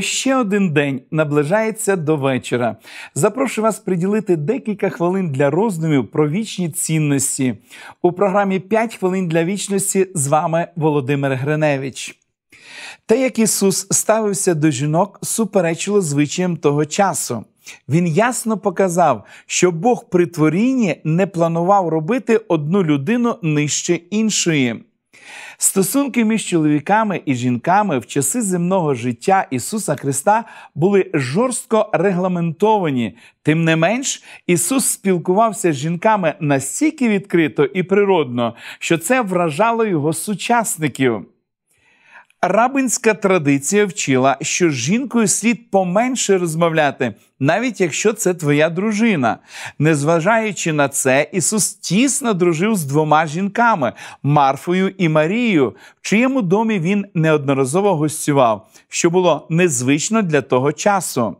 Ще один день наближається до вечора. Запрошую вас приділити декілька хвилин для роздумів про вічні цінності. У програмі «5 хвилин для вічності з вами Володимир Гриневич. Те, як Ісус ставився до жінок, суперечило звичаям того часу. Він ясно показав, що Бог при творінні не планував робити одну людину нижче іншої. Стосунки між чоловіками і жінками в часи земного життя Ісуса Христа були жорстко регламентовані. Тим не менш, Ісус спілкувався з жінками настільки відкрито і природно, що це вражало його сучасників. Рабинська традиція вчила, що з жінкою слід поменше розмовляти, навіть якщо це твоя дружина. Незважаючи на це, Ісус тісно дружив з двома жінками Марфою і Марією, в чиєму домі він неодноразово гостював, що було незвично для того часу.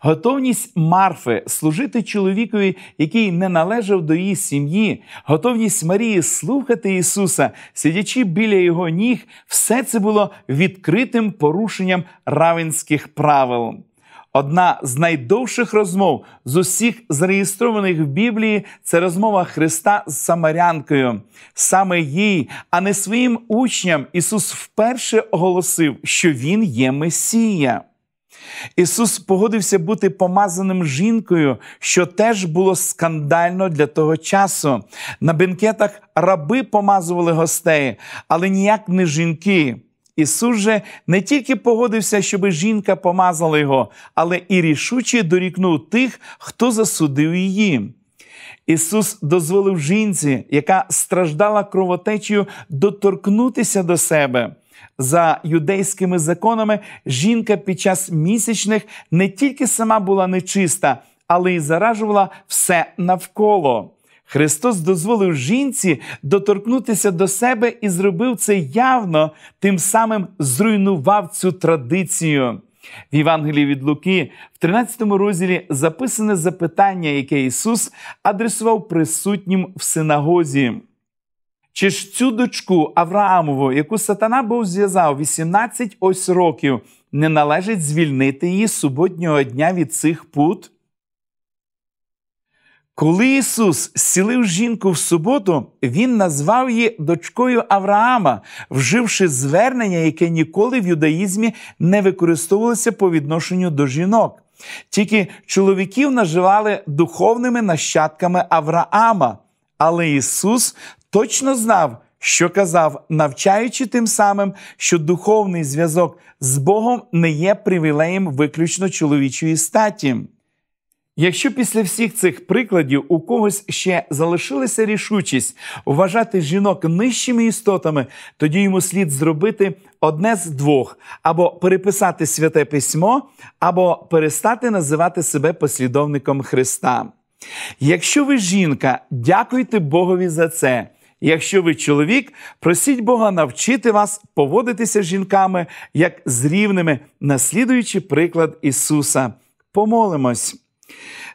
Готовність Марфи служити чоловікові, який не належав до її сім'ї, готовність Марії слухати Ісуса, сидячи біля його ніг, все це було відкритим порушенням равенських правил. Одна з найдовших розмов з усіх зареєстрованих в Біблії це розмова Христа з Самарянкою. Саме їй, а не своїм учням, Ісус вперше оголосив, що Він є Месія. Ісус погодився бути помазаним жінкою, що теж було скандально для того часу. На бенкетах раби помазували гостей, але ніяк не жінки. Ісус же не тільки погодився, щоб жінка помазала його, але і рішуче дорікнув тих, хто засудив її. Ісус дозволив жінці, яка страждала кровотечею, доторкнутися до себе. За юдейськими законами, жінка під час місячних не тільки сама була нечиста, але й заражувала все навколо. Христос дозволив жінці доторкнутися до себе і зробив це явно, тим самим зруйнував цю традицію. В Євангелії від Луки в 13 розділі записане запитання, яке Ісус адресував присутнім в синагозі. Чи ж цю дочку Авраамову, яку сатана був зв'язав 18 ось років, не належить звільнити її суботнього дня від цих пут? Коли Ісус зцілив жінку в суботу, Він назвав її дочкою Авраама, вживши звернення, яке ніколи в юдаїзмі не використовувалося по відношенню до жінок. Тільки чоловіків наживали духовними нащадками Авраама. Але Ісус точно знав, що казав, навчаючи тим самим, що духовний зв'язок з Богом не є привілеєм виключно чоловічої статі. Якщо після всіх цих прикладів у когось ще залишилася рішучість вважати жінок нижчими істотами, тоді йому слід зробити одне з двох: або переписати святе письмо, або перестати називати себе послідовником Христа. Якщо ви жінка, дякуйте Богові за це. Якщо ви чоловік, просіть Бога навчити вас поводитися з жінками як з рівними, наслідуючи приклад Ісуса. Помолимось.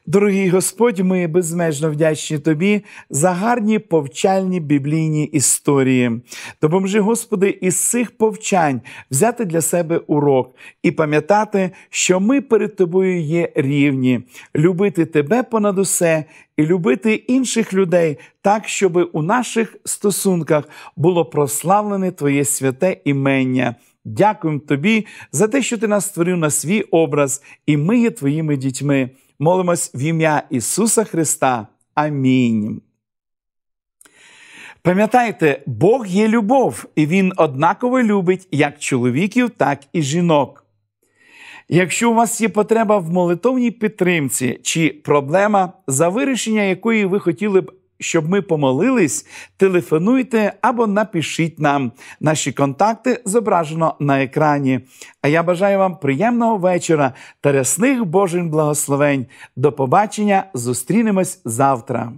Дорогий Господь, ми безмежно вдячні Тобі за гарні повчальні біблійні історії. Допоможи, Господи, із цих повчань взяти для себе урок і пам'ятати, що ми перед Тобою є рівні, любити Тебе понад усе і любити інших людей так, щоб у наших стосунках було прославлене Твоє святе імення. Дякуємо Тобі за те, що Ти нас створив на свій образ, і ми є Твоїми дітьми. Молимось в ім'я Ісуса Христа. Амінь. Пам'ятайте, Бог є любов, і Він однаково любить як чоловіків, так і жінок. Якщо у вас є потреба в молитовній підтримці чи проблема, за вирішення якої ви хотіли б щоб ми помолились, телефонуйте або напишіть нам. Наші контакти зображено на екрані. А я бажаю вам приємного вечора та рясних Божих благословень. До побачення! Зустрінемось завтра.